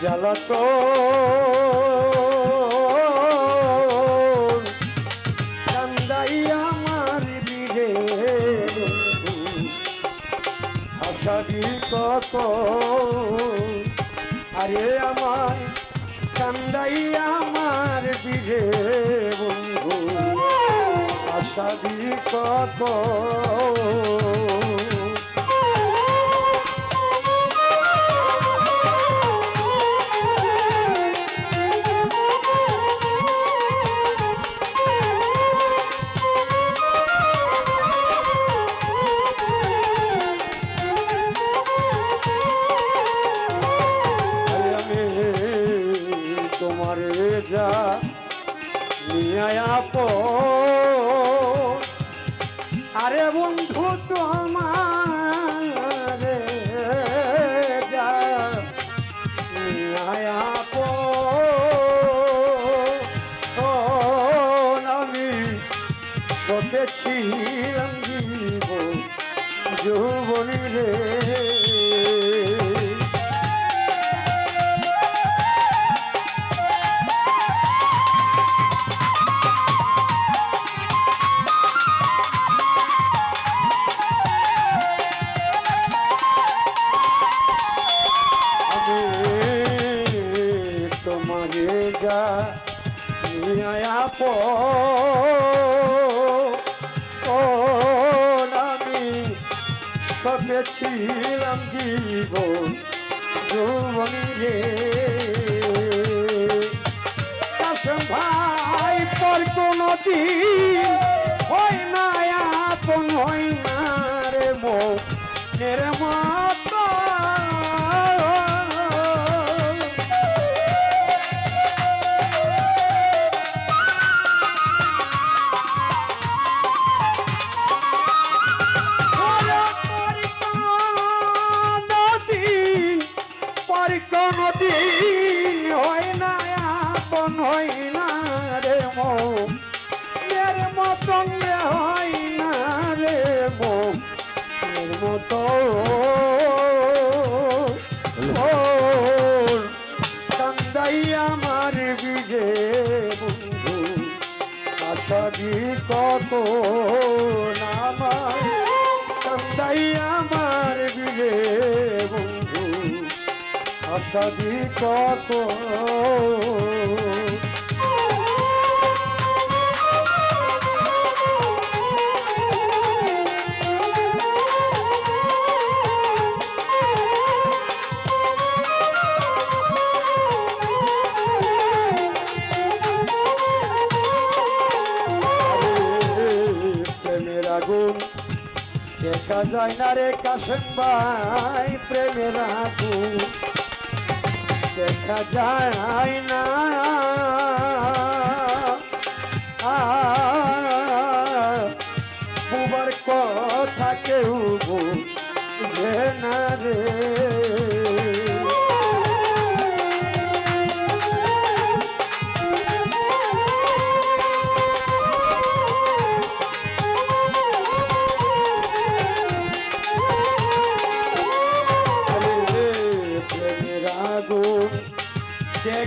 জ্বালাত কান্দাই আমার বিরে আষাঢ়ি কত আরে আমার কান্দাই আমার বিরে বন্ধু আষাঢ়ি কত তোমারে যা নিয়ে তোমারে যা নিয়াপ ও আমি সবেছিলাম জীব যৌবনী। রে ভাই পর কোনো দিন হয় না, আপন হয় না রে মো পর কোনো দিন হয় না, আপন হয় না রে মো। এর মতন হয় না রে মো। এর মতো আষাঢ়ি কত আগুন দেখা যায় না রে কাশেম ভাই দেখা যায় না।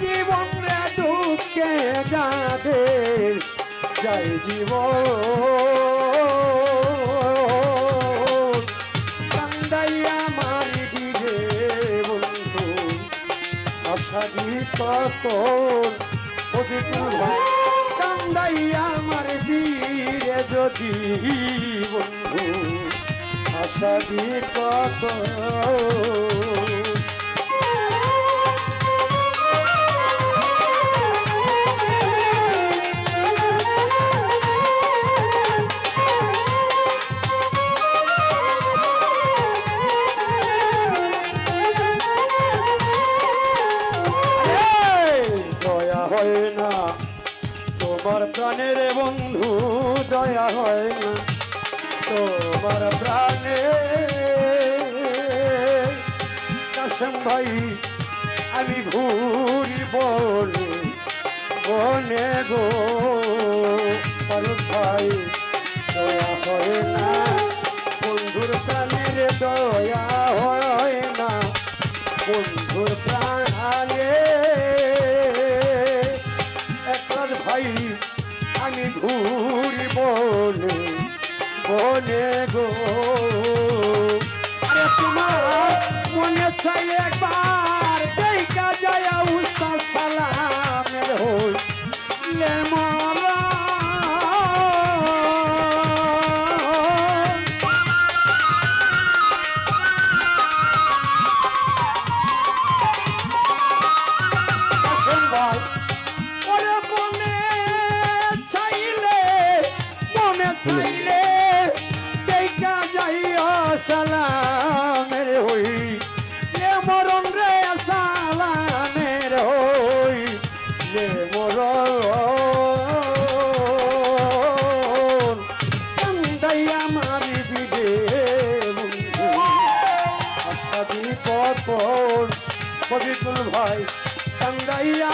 জীবন রে দুঃখে যাদের যাই জীবন। কান্দাই আমার দিলে বন্ধু আষাঢ়ি কখন অধিকুল ভাই কান্দাই আমার যদি বন্ধু আষাঢ়ি কখন দয়া হয় না। তোমার প্রাণে কাসম ভাই, আমি ঘুরি বনে বনে গো। ফারুক ভাই, দয়া হয় না। বন্ধুর প্রাণের দয়া হয় না। বন্ধুর তোমার মনে চাই একবার। পতন ভাই কান্দাইয়া